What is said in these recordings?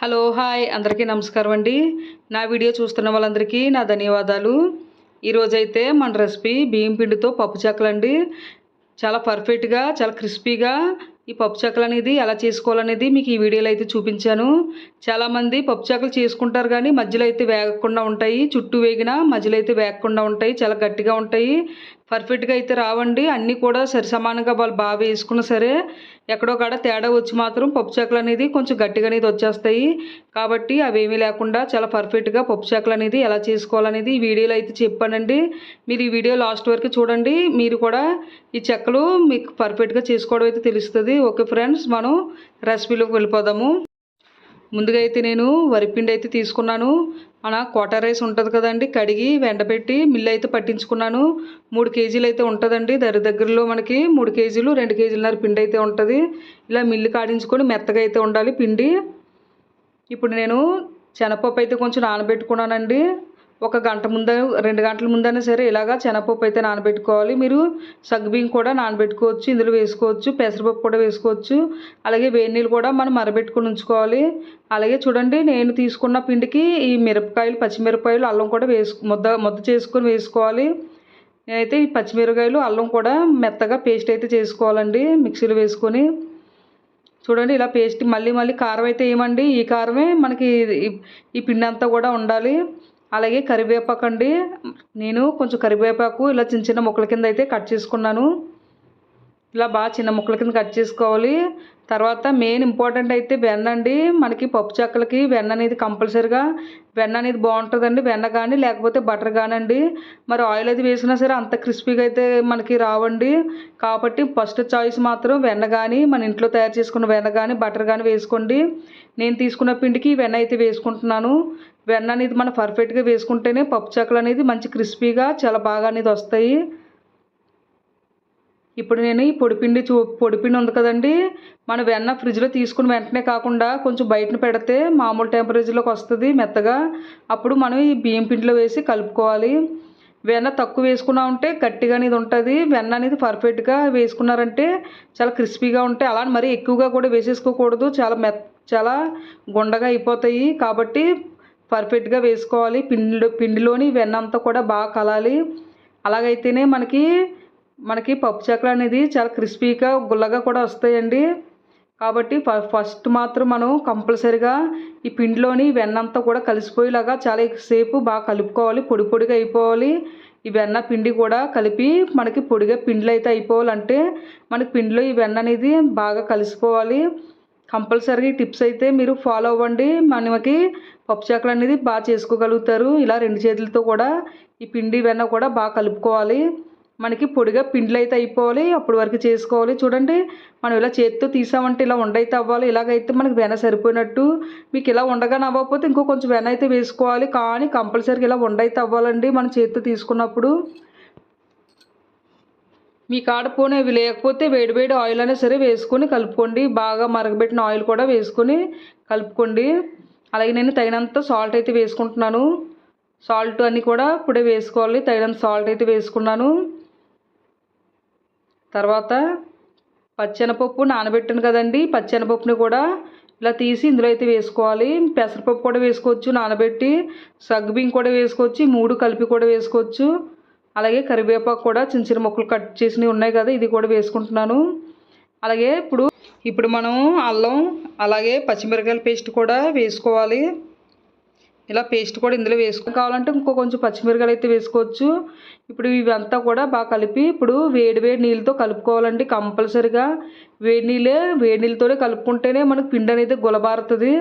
Hello hi. అందరికీ నమస్కారం అండి. నా వీడియో చూస్తున్న వాళ్ళందరికీ నా ధన్యవాదాలు. ఈరోజైతే మన రెసిపీ బియ్యం పిండితో పప్పు చెక్కలండి చాలా పర్ఫెక్ట్గా చాలా క్రిస్పీగా ఈ పప్పు చెక్కలు అనేది ఎలా చేసుకోవాలనేది మీకు ఈ వీడియోలో అయితే చూపించాను. చాలామంది పప్పు చెక్కలు చేసుకుంటారు కానీ మధ్యలో అయితే వేగకుండా ఉంటాయి. చుట్టూ వేగిన మధ్యలో అయితే వేగకుండా ఉంటాయి. చాలా గట్టిగా ఉంటాయి. పర్ఫెక్ట్గా అయితే రావండి. అన్నీ కూడా సరి సమానంగా వాళ్ళు బాగా వేసుకున్నా సరే ఎక్కడో కాడ తేడా వచ్చి మాత్రం పప్పు చెక్కలు అనేది కొంచెం గట్టిగా అనేది వచ్చేస్తాయి. కాబట్టి అవేమీ లేకుండా చాలా పర్ఫెక్ట్గా పప్పు చెక్కలు అనేది ఎలా చేసుకోవాలనేది ఈ వీడియోలో అయితే చెప్పానండి. మీరు ఈ వీడియో లాస్ట్ వరకు చూడండి. మీరు కూడా ఈ చెక్కలు మీకు పర్ఫెక్ట్గా చేసుకోవడం అయితే తెలుస్తుంది. ఓకే ఫ్రెండ్స్ మనం రెసిపీలోకి వెళ్ళిపోదాము. ముందుగా అయితే నేను వరిపిండి అయితే తీసుకున్నాను. మన కోటా రైస్ ఉంటుంది కదండి కడిగి వెండబెట్టి మిల్లు అయితే పట్టించుకున్నాను. మూడు కేజీలు అయితే ఉంటుందండి దగ్గర దగ్గరలో మనకి మూడు కేజీలు రెండు కేజీలన్నర పిండి అయితే ఉంటుంది. ఇలా మిల్లు కాడించుకొని మెత్తగా అయితే ఉండాలి పిండి. ఇప్పుడు నేను శనగపప్పు అయితే కొంచెం నానబెట్టుకున్నానండి. ఒక గంట ముందే రెండు గంటల ముందైనా సరే ఇలాగా శనగపప్పు అయితే నానబెట్టుకోవాలి. మీరు సగ్గుబియ్యం కూడా నానబెట్టుకోవచ్చు ఇందులో వేసుకోవచ్చు పెసరపప్పు కూడా వేసుకోవచ్చు అలాగే వేడి నీళ్ళు కూడా మనం మరబెట్టుకుని ఉంచుకోవాలి. అలాగే చూడండి నేను తీసుకున్న పిండికి ఈ మిరపకాయలు పచ్చిమిరపకాయలు అల్లం కూడా వేసు ముద్ద ముద్ద చేసుకొని వేసుకోవాలి. నేనైతే ఈ పచ్చిమిరపకాయలు అల్లం కూడా మెత్తగా పేస్ట్ అయితే చేసుకోవాలండి మిక్సీలో వేసుకొని. చూడండి ఇలా పేస్ట్ మళ్ళీ మళ్ళీ కారం అయితే ఏమండి ఈ కారమే మనకి ఈ పిండి అంతా కూడా ఉండాలి. అలాగే కరివేపాకు అండి. నేను కొంచెం కరివేపాకు ఇలా చిన్న చిన్న ముక్కల కింద అయితే కట్ చేసుకున్నాను. ఇలా బాగా చిన్న ముక్కల కింద కట్ చేసుకోవాలి. తర్వాత మెయిన్ ఇంపార్టెంట్ అయితే వెన్న అండి. మనకి పప్పు చెక్కలకి వెన్న అనేది కంపల్సరిగా వెన్న అనేది బాగుంటుందండి. వెన్న కానీ లేకపోతే బటర్ కానండి మరి ఆయిల్ అది వేసినా సరే అంత క్రిస్పీగా అయితే మనకి రావండి. కాబట్టి ఫస్ట్ చాయిస్ మాత్రం వెన్న కానీ మన ఇంట్లో తయారు చేసుకున్న వెన్న కానీ బటర్ కానీ వేసుకోండి. నేను తీసుకున్న పిండికి వెన్న అయితే వేసుకుంటున్నాను. వెన్న అనేది మనం పర్ఫెక్ట్గా వేసుకుంటేనే పప్పు చెక్కలు అనేది మంచి క్రిస్పీగా చాలా బాగా అనేది వస్తాయి. ఇప్పుడు నేను ఈ పొడిపిండి చూ పొడిపిండి ఉంది కదండి. మన వెన్న ఫ్రిడ్జ్లో తీసుకుని వెంటనే కాకుండా కొంచెం బయటన పెడితే మామూలు టెంపరేచర్లోకి వస్తుంది మెత్తగా. అప్పుడు మనం ఈ బియ్యం పిండిలో వేసి కలుపుకోవాలి. వెన్న తక్కువ వేసుకున్నా ఉంటే గట్టిగా అనేది ఉంటుంది. వెన్న అనేది పర్ఫెక్ట్గా వేసుకున్నారంటే చాలా క్రిస్పీగా ఉంటాయి. అలా అని మరీ ఎక్కువగా కూడా వేసేసుకోకూడదు. చాలా మెత్ చాలా గుండగా అయిపోతాయి. కాబట్టి పర్ఫెక్ట్గా వేసుకోవాలి. పిండిలో పిండిలోని వెన్న అంతా కూడా బాగా కలాలి. అలాగైతేనే మనకి మనకి పప్పు చెక్కలు అనేది చాలా క్రిస్పీగా గుల్లగా కూడా వస్తాయండి. కాబట్టి ఫ- ఫస్ట్ మాత్రం మనం కంపల్సరిగా ఈ పిండిలోని వెన్నంతా కూడా కలిసిపోయేలాగా చాలా సేపు బాగా కలుపుకోవాలి. పొడి పొడిగా అయిపోవాలి. ఈ వెన్న పిండి కూడా కలిపి మనకి పొడిగా పిండిలో అయితే అయిపోవాలంటే మనకి పిండిలో ఈ వెన్న అనేది బాగా కలిసిపోవాలి. కంపల్సరీ టిప్స్ అయితే మీరు ఫాలో అవ్వండి. మనకి పప్పు చెక్కలు అనేది బాగా చేసుకోగలుగుతారు. ఇలా రెండు చేతులతో కూడా ఈ పిండి వెన్న కూడా బాగా కలుపుకోవాలి. మనకి పొడిగా పిండ్లు అయితే అయిపోవాలి అప్పటి వరకు చేసుకోవాలి. చూడండి మనం ఇలా చేతితో తీసామంటే ఇలా ఉండైతే అవ్వాలి. ఇలాగైతే మనకి వెన సరిపోయినట్టు. మీకు ఇలా ఉండగానే అవ్వకపోతే ఇంకో కొంచెం వెన అయితే వేసుకోవాలి. కానీ కంపల్సరీగా ఇలా ఉండైతే అవ్వాలండి మనం చేతితో తీసుకున్నప్పుడు. మీ కాడ పోనీ అవి లేకపోతే వేడివేడి ఆయిల్ అయినా సరే వేసుకొని కలుపుకోండి. బాగా మరగబెట్టిన ఆయిల్ కూడా వేసుకొని కలుపుకోండి. అలాగే నేను తగినంత సాల్ట్ అయితే వేసుకుంటున్నాను. సాల్ట్ అన్నీ కూడా ఇప్పుడే వేసుకోవాలి. తగినంత సాల్ట్ అయితే వేసుకున్నాను. తర్వాత పచ్చెనపప్పు నానబెట్టాను కదండి. పచ్చెనపప్పుని కూడా ఇలా తీసి ఇందులో అయితే వేసుకోవాలి. పెసరపప్పు కూడా వేసుకోవచ్చు నానబెట్టి సగ్గుబింగ్ కూడా వేసుకోవచ్చు మూడు కలిపి కూడా వేసుకోవచ్చు. అలాగే కరివేపాకు కూడా చిన్న చిన్న ముక్కలు కట్ చేసినవి ఉన్నాయి కదా ఇది కూడా వేసుకుంటున్నాను. అలాగే ఇప్పుడు ఇప్పుడు మనం అల్లం అలాగే పచ్చిమిరపకాయల పేస్ట్ కూడా వేసుకోవాలి. ఇలా పేస్ట్ కూడా ఇందులో వేసుకో కావాలంటే ఇంకో కొంచెం పచ్చిమిరకాయలు అయితే వేసుకోవచ్చు. ఇప్పుడు ఇవంతా కూడా బాగా కలిపి ఇప్పుడు వేడి వేడి నీళ్ళతో కలుపుకోవాలండి కంపల్సరిగా. వేడి నీళ్ళే వేడి నీళ్ళతోనే కలుపుకుంటేనే మనకు పిండి అనేది గులబారుతుంది.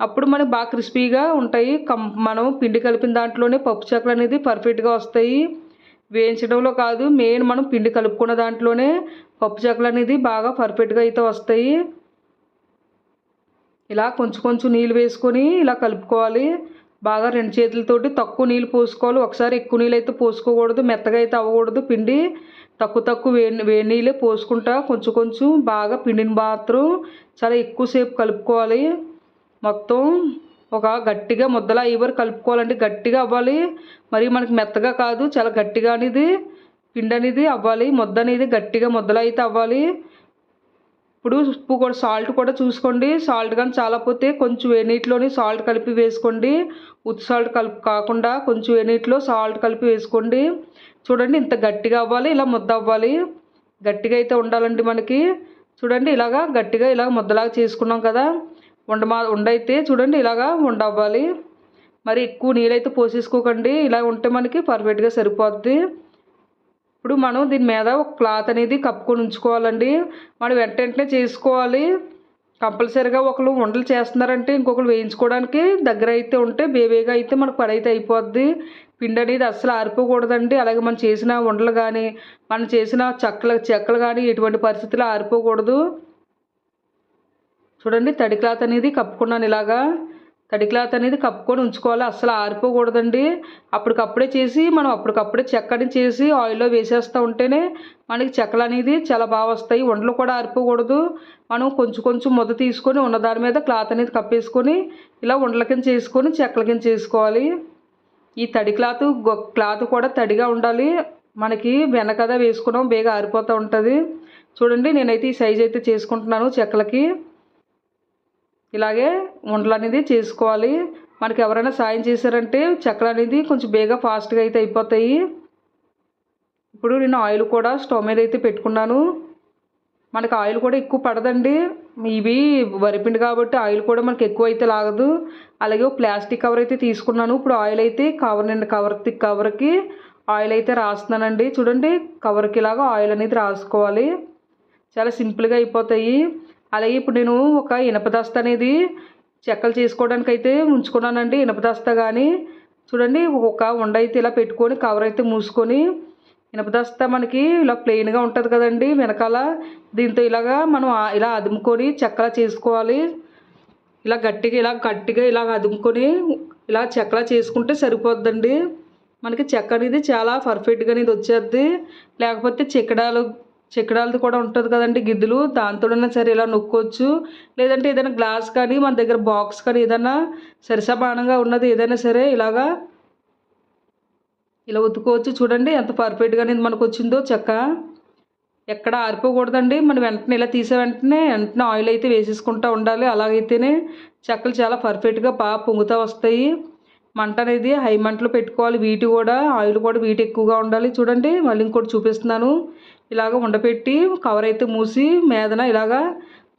అప్పుడు మనకు బాగా క్రిస్పీగా ఉంటాయి. కం మనం పిండి కలిపిన దాంట్లోనే పప్పు చెక్కలు అనేది పర్ఫెక్ట్గా వస్తాయి. వేయించడంలో కాదు మెయిన్ మనం పిండి కలుపుకున్న దాంట్లోనే పప్పు చెక్కలు అనేది బాగా పర్ఫెక్ట్గా అయితే వస్తాయి. ఇలా కొంచెం కొంచెం నీళ్ళు వేసుకొని ఇలా కలుపుకోవాలి. బాగా రెండు చేతులతోటి తక్కువ నీళ్ళు పోసుకోవాలి. ఒకసారి ఎక్కువ నీళ్ళు అయితే పోసుకోకూడదు మెత్తగా అయితే అవ్వకూడదు. పిండి తక్కువ తక్కువ వేడి వేడి నీళ్ళే పోసుకుంటా కొంచెం కొంచెం బాగా పిండిని మాత్రం చాలా ఎక్కువసేపు కలుపుకోవాలి. మొత్తం ఒక గట్టిగా ముద్దలా ఇవ్వరు కలుపుకోవాలంటే గట్టిగా అవ్వాలి. మరి మనకి మెత్తగా కాదు చాలా గట్టిగా అనేది పిండి అనేది అవ్వాలి. ముద్ద అనేది గట్టిగా ముద్దలా అయితే అవ్వాలి. ఇప్పుడు ఉప్పు కూడా సాల్ట్ కూడా చూసుకోండి. సాల్ట్ కానీ చాలా పోతే కొంచెం వేనీటిలోని సాల్ట్ కలిపి వేసుకోండి. ఉత్తు సాల్ట్ కలిపి కాకుండా కొంచెం వేనీటిలో సాల్ట్ కలిపి వేసుకోండి. చూడండి ఇంత గట్టిగా అవ్వాలి ఇలా ముద్ద అవ్వాలి. గట్టిగా అయితే ఉండాలండి మనకి. చూడండి ఇలాగా గట్టిగా ఇలా ముద్దలాగా చేసుకున్నాం కదా. ఉండమా ఉండైతే చూడండి ఇలాగా ఉండవ్వాలి మరి ఎక్కువ నీళ్ళైతే పోసేసుకోకండి. ఇలా ఉంటే మనకి పర్ఫెక్ట్గా సరిపోద్ది. ఇప్పుడు మనం దీని మీద ఒక క్లాత్ అనేది కప్పుకొని ఉంచుకోవాలండి. మనం వెంట వెంటనే చేసుకోవాలి. కంపల్సరీగా ఒకరు వంటలు చేస్తున్నారంటే ఇంకొకరు వేయించుకోవడానికి దగ్గర అయితే ఉంటే బేబీగా అయితే మనకు పని అయితే అయిపోద్ది. పిండి అనేది అస్సలు ఆరిపోకూడదండి. అలాగే మనం చేసిన వంటలు కానీ మనం చేసిన చెక్కలు చెక్కలు కానీ ఎటువంటి పరిస్థితుల్లో ఆరిపోకూడదు. చూడండి తడి క్లాత్ అనేది కప్పుకున్నాను ఇలాగా. తడి క్లాత్ అనేది కప్పుకొని ఉంచుకోవాలి. అస్సలు ఆరిపోకూడదండి. అప్పటికప్పుడే చేసి మనం అప్పటికప్పుడే చెక్కని చేసి ఆయిల్లో వేసేస్తూ ఉంటేనే మనకి చెక్కలు అనేది చాలా బాగా వస్తాయి. వంటలు కూడా ఆరిపోకూడదు. మనం కొంచెం కొంచెం ముద్ద తీసుకొని ఉన్న దాని మీద క్లాత్ అనేది కప్పేసుకొని ఇలా ఉండల కింద చేసుకొని చెక్కల కింద చేసుకోవాలి. ఈ తడి క్లాత్ క్లాత్ కూడా తడిగా ఉండాలి. మనకి వెనకదా వేసుకున్నాం బేగా ఆరిపోతూ ఉంటుంది. చూడండి నేనైతే ఈ సైజ్ అయితే చేసుకుంటున్నాను చెక్కలకి. ఇలాగే వంటలు అనేది చేసుకోవాలి. మనకి ఎవరైనా సాయం చేశారంటే చెక్కలు అనేది కొంచెం బేగా ఫాస్ట్గా అయితే అయిపోతాయి. ఇప్పుడు నేను ఆయిల్ కూడా స్టవ్ మీద అయితే పెట్టుకున్నాను. మనకి ఆయిల్ కూడా ఎక్కువ పడదండి. ఇవి వరిపిండి కాబట్టి ఆయిల్ కూడా మనకి ఎక్కువ అయితే లాగదు. అలాగే ప్లాస్టిక్ కవర్ అయితే తీసుకున్నాను. ఇప్పుడు ఆయిల్ అయితే కవర్ నిండి కవర్ కవర్కి ఆయిల్ అయితే రాస్తున్నానండి. చూడండి కవర్కి ఇలాగా ఆయిల్ అనేది రాసుకోవాలి. చాలా సింపుల్గా అయిపోతాయి. అలాగే ఇప్పుడు నేను ఒక ఇనప దస్త అనేది చెక్కలు చేసుకోవడానికి అయితే ఉంచుకున్నానండి. ఇనప దస్త కానీ చూడండి ఒక ఉండ అయితే ఇలా పెట్టుకొని కవర్ అయితే మూసుకొని ఇనప దస్త మనకి ఇలా ప్లెయిన్గా ఉంటుంది కదండి. వెనకాల దీంతో ఇలాగా మనం ఇలా అదుముకొని చెక్కలా చేసుకోవాలి. ఇలా గట్టిగా ఇలా గట్టిగా ఇలా అదుముకొని ఇలా చెక్కలా చేసుకుంటే సరిపోద్దండి. మనకి చెక్క అనేది చాలా పర్ఫెక్ట్గా అనేది వచ్చేది లేకపోతే చెక్కడాలు చెక్కడాలది కూడా ఉంటుంది కదండి గిద్దులు. దాంతోనైనా సరే ఇలా నొక్కోవచ్చు లేదంటే ఏదైనా గ్లాస్ కానీ మన దగ్గర బాక్స్ కానీ ఏదైనా సరిసమానంగా ఉన్నది ఏదైనా సరే ఇలాగా ఇలా ఉతుకోవచ్చు చూడండి ఎంత పర్ఫెక్ట్గా అనేది మనకు వచ్చిందో చెక్క. ఎక్కడ ఆరిపోకూడదండి. మనం వెంటనే ఇలా తీసే వెంటనే వెంటనే ఆయిల్ అయితే వేసేసుకుంటూ ఉండాలి. అలాగైతేనే చెక్కలు చాలా పర్ఫెక్ట్గా బాగా పొంగుతూ వస్తాయి. మంట అనేది హై మంటలో పెట్టుకోవాలి. వీటి కూడా ఆయిల్ కూడా వీటి ఎక్కువగా ఉండాలి. చూడండి మళ్ళీ ఇంకోటి చూపిస్తున్నాను. ఇలాగ ఉండపెట్టి కవర్ అయితే మూసి మీదన ఇలాగా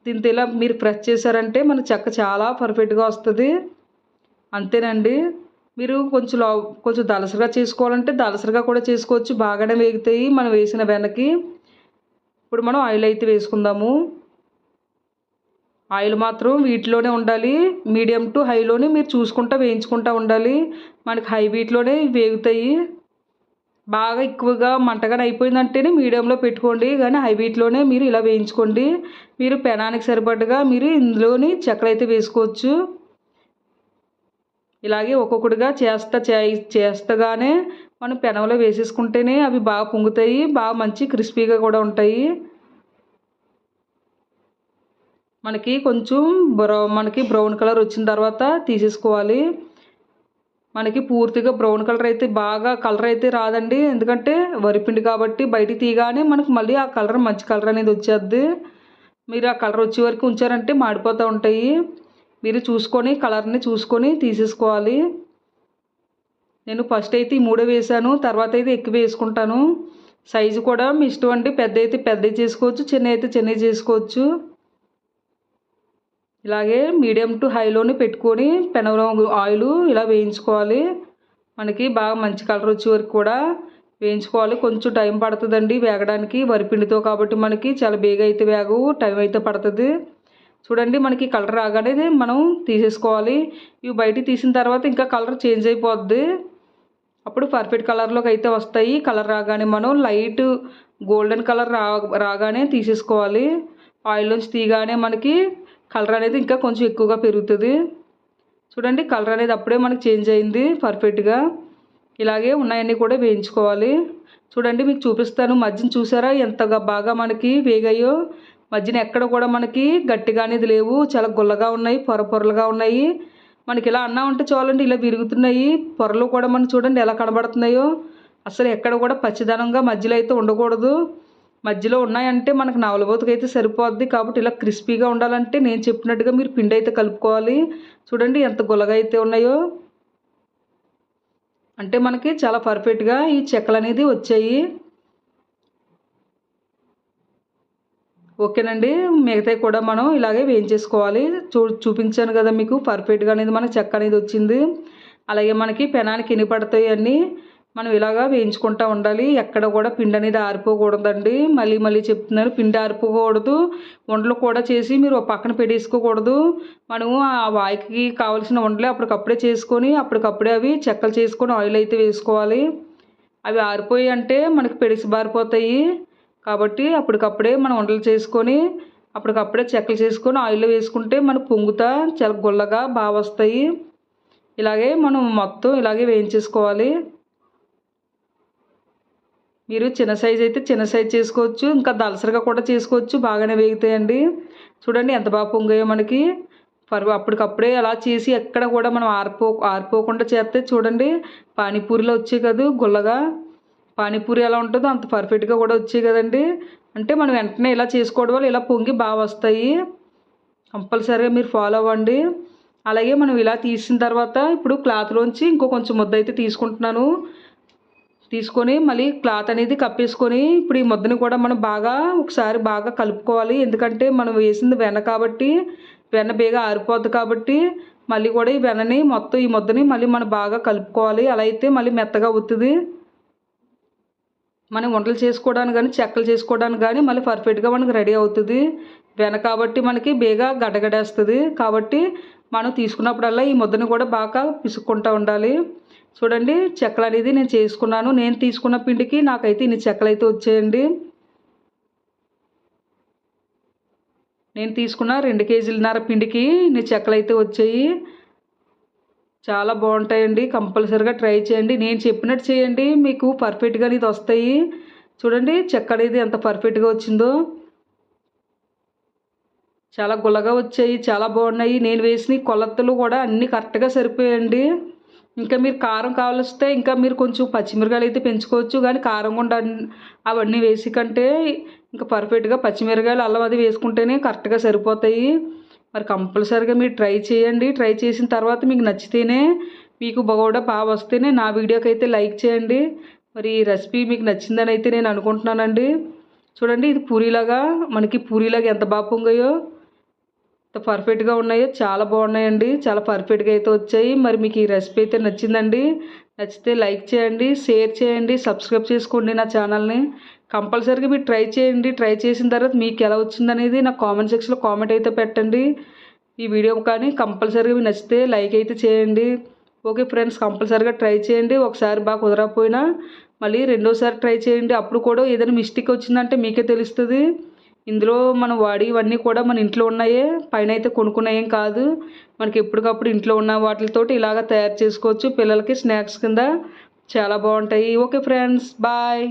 దీంతో ఇలా మీరు ప్రెస్ చేశారంటే మన చెక్క చాలా పర్ఫెక్ట్గా వస్తుంది. అంతేనండి. మీరు కొంచెం లో కొంచెం దలసరిగా చేసుకోవాలంటే దలసరిగా కూడా చేసుకోవచ్చు. బాగానే వేగుతాయి. మనం వేసిన వెనక్కి. ఇప్పుడు మనం ఆయిల్ అయితే వేసుకుందాము. ఆయిల్ మాత్రం వీటిలోనే ఉండాలి. మీడియం టు హైలోనే మీరు చూసుకుంటా వేయించుకుంటూ ఉండాలి. మనకి హై వీటిలోనే వేగుతాయి. బాగా ఎక్కువగా మంటగానే అయిపోయిందంటేనే మీడియంలో పెట్టుకోండి. కానీ హై వీటిలోనే మీరు ఇలా వేయించుకోండి. మీరు పెనానికి సరిపడగా మీరు ఇందులోని చక్కెర అయితే వేసుకోవచ్చు. ఇలాగే ఒక్కొక్కటిగా చేస్తా చేస్తగానే మనం పెనంలో వేసేసుకుంటేనే అవి బాగా పొంగుతాయి. బాగా మంచి క్రిస్పీగా కూడా ఉంటాయి. మనకి కొంచెం బ్రౌ మనకి బ్రౌన్ కలర్ వచ్చిన తర్వాత తీసేసుకోవాలి. మనకి పూర్తిగా బ్రౌన్ కలర్ అయితే బాగా కలర్ అయితే రాదండి. ఎందుకంటే వరిపిండి కాబట్టి బయటికి తీయగానే మనకు మళ్ళీ ఆ కలర్ మంచి కలర్ అనేది వచ్చేద్ది మీరు ఆ కలర్ వచ్చే వరకు ఉంచారంటే మాడిపోతూ ఉంటాయి. మీరు చూసుకొని కలర్ని చూసుకొని తీసేసుకోవాలి. నేను ఫస్ట్ అయితే ఈ మూడే వేసాను తర్వాత అయితే ఎక్కువ వేసుకుంటాను. సైజు కూడా మీ ఇష్టం అండి. పెద్ద అయితే పెద్దవి చేసుకోవచ్చు చిన్న అయితే చిన్నవి చేసుకోవచ్చు. ఇలాగే మీడియం టు హైలోనే పెట్టుకొని పెనవరం ఆయిల్ ఇలా వేయించుకోవాలి. మనకి బాగా మంచి కలర్ వచ్చే వరకు కూడా వేయించుకోవాలి. కొంచెం టైం పడుతుందండి వేగడానికి. వరిపిండితో కాబట్టి మనకి చాలా బేగా అయితే వేగవు టైం అయితే పడుతుంది. చూడండి మనకి కలర్ రాగానే మనం తీసేసుకోవాలి. ఇవి బయటికి తీసిన తర్వాత ఇంకా కలర్ చేంజ్ అయిపోద్ది. అప్పుడు పర్ఫెక్ట్ కలర్లోకి అయితే వస్తాయి. కలర్ రాగానే మనం లైట్ గోల్డెన్ కలర్ రా రాగానే తీసేసుకోవాలి. ఆయిల్ నుంచి తీయగానే మనకి కలర్ అనేది ఇంకా కొంచెం ఎక్కువగా పెరుగుతుంది. చూడండి కలర్ అనేది అప్పుడే మనకి చేంజ్ అయింది పర్ఫెక్ట్గా ఇలాగే ఉన్నాయన్నీ కూడా వేయించుకోవాలి. చూడండి మీకు చూపిస్తాను. మధ్యన చూసారా? ఎంతగా బాగా మనకి వేగాయో. మధ్యన ఎక్కడ కూడా మనకి గట్టిగా అనేది లేవు. చాలా గుల్లగా ఉన్నాయి పొర పొరలుగా ఉన్నాయి. మనకి ఇలా అన్నా ఉంటే చూడండి ఇలా విరుగుతున్నాయి. పొరలు కూడా మనం చూడండి ఎలా కనబడుతున్నాయో. అసలు ఎక్కడ కూడా పచ్చిదనంగా మధ్యలో అయితే ఉండకూడదు. మధ్యలో ఉన్నాయంటే మనకు నవలబోతుకు అయితే సరిపోద్ది. కాబట్టి ఇలా క్రిస్పీగా ఉండాలంటే నేను చెప్పినట్టుగా మీరు పిండి అయితే కలుపుకోవాలి. చూడండి ఎంత గుల్లగా అయితే ఉన్నాయో. అంటే మనకి చాలా పర్ఫెక్ట్గా ఈ చెక్కలు అనేది వచ్చాయి. ఓకేనండి. మిగతాయి కూడా మనం ఇలాగే వేయించేసుకోవాలి. చూ చూపించాను కదా మీకు. పర్ఫెక్ట్గా అనేది మనకి చెక్క అనేది వచ్చింది. అలాగే మనకి పెనానికి ఎన్ని పడతాయి అన్నీ. మనం ఇలాగా వేయించుకుంటూ ఉండాలి. ఎక్కడ కూడా పిండి అనేది ఆరిపోకూడదండి. మళ్ళీ మళ్ళీ చెప్తున్నాను పిండి ఆరిపోకూడదు. వంటలు కూడా చేసి మీరు పక్కన పెట్టేసుకోకూడదు. మనము ఆ వాయికి కావాల్సిన వంటలు అప్పటికప్పుడే చేసుకొని అప్పటికప్పుడే అవి చెక్కలు చేసుకొని ఆయిల్ అయితే వేసుకోవాలి. అవి ఆరిపోయి అంటే మనకి పెడిసి బారిపోతాయి. కాబట్టి అప్పటికప్పుడే మనం వంటలు చేసుకొని అప్పటికప్పుడే చెక్కలు చేసుకొని ఆయిల్లో వేసుకుంటే మనకు పొంగుతా చాలా గుల్లగా బాగా వస్తాయి. ఇలాగే మనం మొత్తం ఇలాగే వేయించేసుకోవాలి. మీరు చిన్న సైజ్ అయితే చిన్న సైజ్ చేసుకోవచ్చు ఇంకా దలసరిగా కూడా చేసుకోవచ్చు బాగానే వేగుతాయండి. చూడండి ఎంత బాగా పొంగాయో మనకి. పర్ అప్పటికప్పుడే అలా చేసి ఎక్కడ కూడా మనం ఆరిపో ఆరిపోకుండా చేస్తే చూడండి పానీపూరిలో వచ్చాయి కదా గుల్లగా. పానీపూరి ఎలా ఉంటుందో అంత పర్ఫెక్ట్గా కూడా వచ్చాయి కదండి. అంటే మనం వెంటనే ఇలా చేసుకోవడం వల్ల ఇలా పొంగి బాగా వస్తాయి. కంపల్సరీగా మీరు ఫాలో అవ్వండి. అలాగే మనం ఇలా తీసిన తర్వాత ఇప్పుడు క్లాత్లోంచి ఇంకో కొంచెం ముద్ద అయితే తీసుకుంటున్నాను. తీసుకొని మళ్ళీ క్లాత్ అనేది కప్పేసుకొని ఇప్పుడు ఈ ముద్దని కూడా మనం బాగా ఒకసారి బాగా కలుపుకోవాలి. ఎందుకంటే మనం వేసింది వెన్న కాబట్టి వెన్న బేగా ఆరిపోద్ది కాబట్టి మళ్ళీ కూడా ఈ వెన్నని మొత్తం ఈ ముద్దని మళ్ళీ మనం బాగా కలుపుకోవాలి. అలా అయితే మళ్ళీ మెత్తగా అవుతుంది. మనం వంటలు చేసుకోవడానికి కానీ చెక్కలు చేసుకోవడానికి కానీ మళ్ళీ పర్ఫెక్ట్గా మనకి రెడీ అవుతుంది. వెన కాబట్టి మనకి బేగా గడగడేస్తుంది. కాబట్టి మనం తీసుకున్నప్పుడల్లా ఈ ముద్దని కూడా బాగా పిసుక్కుంటూ ఉండాలి. చూడండి చెక్కలు అనేది నేను చేసుకున్నాను. నేను తీసుకున్న పిండికి నాకైతే ఇన్ని చెక్కలు అయితే వచ్చేయండి. నేను తీసుకున్న రెండు కేజీలన్నర పిండికి ఇన్ని చెక్కలు అయితే వచ్చాయి. చాలా బాగుంటాయండి. కంపల్సరిగా ట్రై చేయండి. నేను చెప్పినట్టు చేయండి. మీకు పర్ఫెక్ట్గా ఇది వస్తాయి. చూడండి చెక్క అనేది ఎంత పర్ఫెక్ట్గా వచ్చిందో. చాలా గుల్లగా వచ్చాయి. చాలా బాగున్నాయి. నేను వేసిన కొలతలు కూడా అన్నీ కరెక్ట్గా సరిపోయాయండి. ఇంకా మీరు కారం కావలిస్తే ఇంకా మీరు కొంచెం పచ్చిమిరకాయలు అయితే పెంచుకోవచ్చు కానీ కారం కూడా అవన్నీ వేసి కంటే ఇంకా పర్ఫెక్ట్గా పచ్చిమిరకాయలు అల్లం అది వేసుకుంటేనే కరెక్ట్గా సరిపోతాయి. మరి కంపల్సరీగా మీరు ట్రై చేయండి. ట్రై చేసిన తర్వాత మీకు నచ్చితేనే మీకు కూడా బాగా వస్తేనే నా వీడియోకి అయితే లైక్ చేయండి. మరి ఈ రెసిపీ మీకు నచ్చిందని అయితే నేను అనుకుంటున్నానండి. చూడండి ఇది పూరీలాగా మనకి పూరీలాగా ఎంత బాగా పొంగాయో. పర్ఫెక్ట్గా ఉన్నాయో చాలా బాగున్నాయండి. చాలా పర్ఫెక్ట్గా అయితే వచ్చాయి. మరి మీకు ఈ రెసిపీ అయితే నచ్చిందండి నచ్చితే లైక్ చేయండి షేర్ చేయండి సబ్స్క్రైబ్ చేసుకోండి నా ఛానల్ని. కంపల్సరీగా మీరు ట్రై చేయండి. ట్రై చేసిన తర్వాత మీకు ఎలా వచ్చిందనేది నా కామెంట్ సెక్షన్లో కామెంట్ అయితే పెట్టండి. ఈ వీడియో కానీ కంపల్సరీగా మీకు నచ్చితే లైక్ అయితే చేయండి. ఓకే ఫ్రెండ్స్ కంపల్సరీగా ట్రై చేయండి. ఒకసారి బాగా కుదరకపోయినా మళ్ళీ రెండోసారి ట్రై చేయండి. అప్పుడు కూడా ఏదైనా మిస్టేక్ వచ్చిందంటే మీకే తెలుస్తుంది. ఇందులో మనం వాడి ఇవన్నీ కూడా మన ఇంట్లో ఉన్నాయే పైన అయితే కొనుక్కున్నాయేం కాదు. మనకి ఎప్పటికప్పుడు ఇంట్లో ఉన్న వాటితోటి ఇలాగ తయారు చేసుకోవచ్చు. పిల్లలకి స్నాక్స్ కింద చాలా బాగుంటాయి. Okay friends bye.